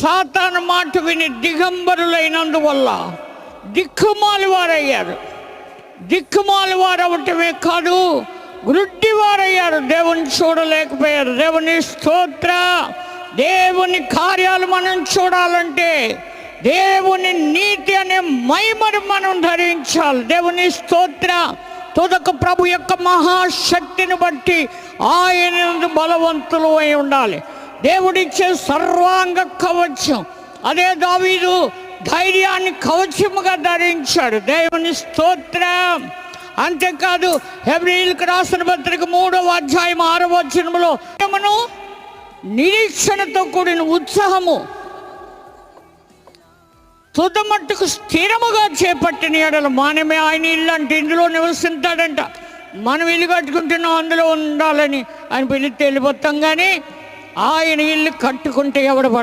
సాతాను మాట విని దిగంబరులైనందువల్ల దిక్కుమాలి వారయ్యారు దిక్కుమాలి వారు అవటమే కాదు వృద్ధి వారయ్యారు దేవుని చూడలేకపోయారు. దేవుని స్తోత్ర దేవుని కార్యాలు మనం చూడాలంటే దేవుని నీతి అనే మైమరు మనం ధరించాలి. దేవుని స్తోత్ర తుదక ప్రభు యొక్క మహాశక్తిని బట్టి ఆయన బలవంతులు అయి ఉండాలి. దేవుడిచ్చే సర్వాంగ కవచం. అదే దావీదు ధైర్యాన్ని కవచముగా ధరించాడు. దేవుని స్తోత్రం. అంతేకాదు హెబ్రిల్కి రాసిన పత్రిక మూడవ అధ్యాయం ఆరవ వచనములో నిరీక్షణతో కూడిన ఉత్సాహము తుదమట్టుకు స్థిరముగా చేపట్టిన ఎడలు మనమే ఆయన ఇల్లు అంటే ఇందులో నివసించాడంట మనం ఇల్లు కట్టుకుంటున్నాం అందులో ఉండాలని ఆయన పిలిస్తే వెళ్ళిపోతాం కానీ ఆయన ఇల్లు కట్టుకుంటే ఎవడ